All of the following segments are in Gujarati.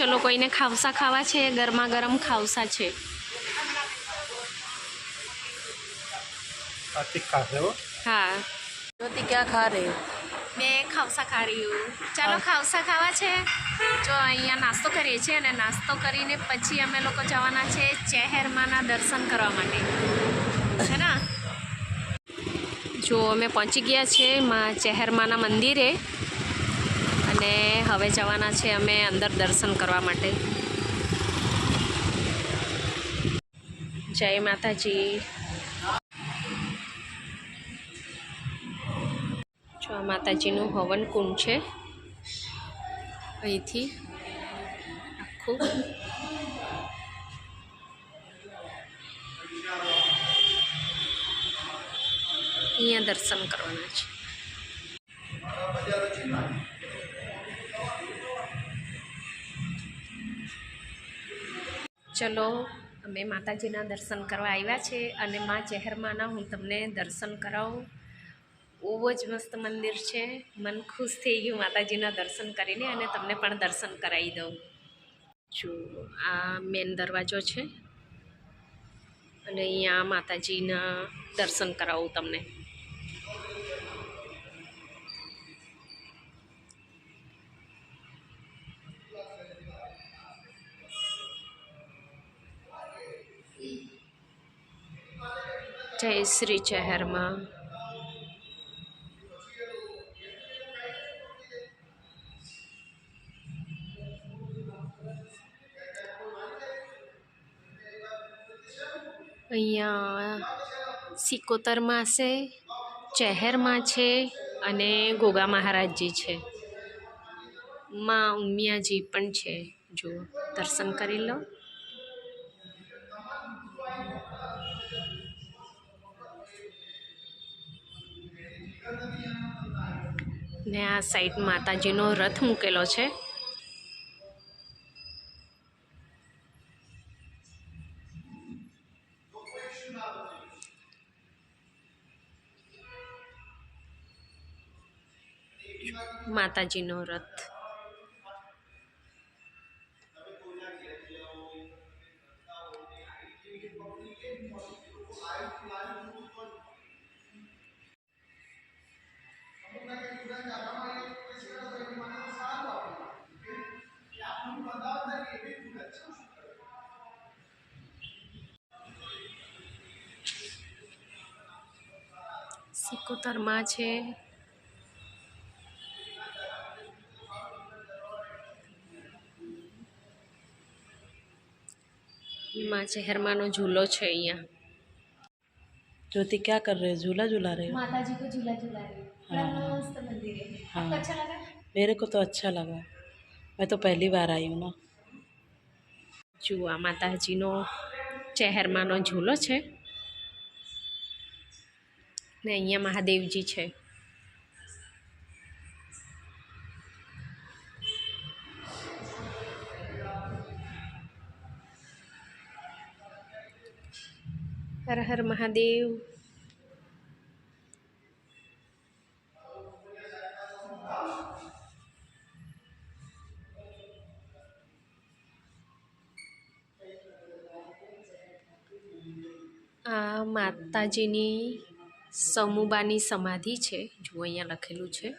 ચલો કોઈને ખાવસા ખાવા છે ગરમા ગરમ ખાવસા છે કાર્તિક ખાશે હો હા ज्योति क्या खा रहे हो મેં ખાવસા ખા રહી હું ચાલો ખાવસા ખાવા છે જો અહીંયા નાસ્તો કરીએ છીએ અને નાસ્તો કરીને પછી અમે લોકો જવાના છે ચહેરમાના દર્શન કરવા માટે છે ને જો અમે પહોંચી ગયા છે માં ચહેરમાના મંદિરે અને હવે જવાના છે અમે અંદર દર્શન કરવા માટે. જય માતાજી. જો આ માતાજીનું હવન કુંડ છે. અહીંથી આખું. અહીંયા દર્શન કરવાના છે. ચલો, અમે માતાજીના દર્શન કરવા આવ્યા છે અને મા ચહેરમાના હું તમને દર્શન કરાવું. બહુ જ મસ્ત મંદિર છે. મન ખુશ થઈ ગયું માતાજીના દર્શન કરીને અને તમને પણ દર્શન કરાવી દઉં. જો, આ મેન દરવાજો છે. અને અહીંયા માતાજીના દર્શન કરાવું તમને. જય શ્રી ચહેરમાં. અહીંયા સિકોતરમાં છે, ચહેરમાં છે અને ગોગા મહારાજજી છે. માં ઉમિયાજી પણ છે. જો દર્શન કરી લો. ને આ સાઈડ માતાજીનો રથ મૂકેલો છે. માતાજીનો રથ. સિકોતરમાં છે માં ચહેરમાંનો ઝૂલો છે અહીંયા ज्योति क्या कर रहे हो झूला झूला रहे हो माताजी को झूला झूला रही हाँ। मस्त मंदिर है हाँ। आपको अच्छा लगा मेरे को तो अच्छा लगा मैं तो पहली बार आई हूँ ना જુઓ આ માતાજીનો ચહેરમાંનો ઝૂલો છે ને અહીંયા મહાદેવજી છે. હર હર મહાદેવ. આ માતાજીની સમુબાની સમાધિ છે જુઓ અહીંયા લખેલું છે.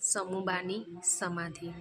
સમુબાની સમાધિ.